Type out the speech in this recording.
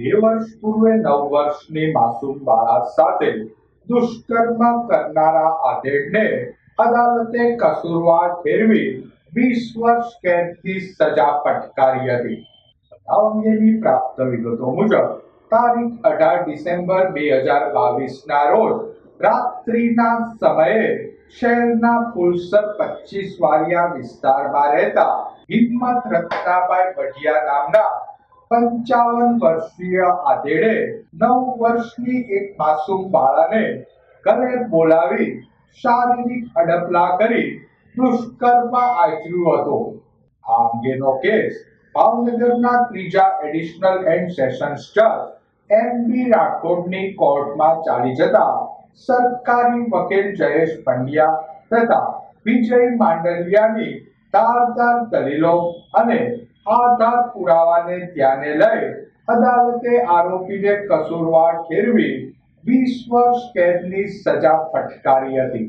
બે વર્ષ પૂર્વે નવ વર્ષની માસૂમ બાળા સાથે દુષ્કર્મ કરનારા આધેડને અદાલતે કસૂરવાર ઠેરવી વીસ વર્ષ કેદની સજા ફટકારી હતી. અંગેની પ્રાપ્ત વિગતો મુજબ, તારીખ અઢાર ડિસેમ્બર બે હજાર બાવીસના રોજ રાત્રિના સમયે શહેરના ફુલસર પચીસ વારિયા વિસ્તારમાં રહેતા હિંમત રત્નાભાઈ ભટિયા નામના પંચાવન વર્ષીય આધેડે નવ વર્ષની એક માસૂમ બાળાને ઘરે બોલાવી શારીરિક અડપલા કરી દુષ્કર્મ આચર્યું હતો. આ અંગેનો કેસ ભાવનગરના ત્રીજા એડિશનલ એન્ડ સેશન્સ જજ એમ બી રાઠોડની કોર્ટમાં ચાલી જતા સરકારી વકીલ જયેશ પંડ્યા તથા વિજય માંડલિયાની ધારદાર દલીલો અને આધાર પુરાવાને ધ્યાને લઈ અદાલતે આરોપીને કસૂરવાર ઠેરવી વીસ વર્ષ કેદની સજા ફટકારી હતી.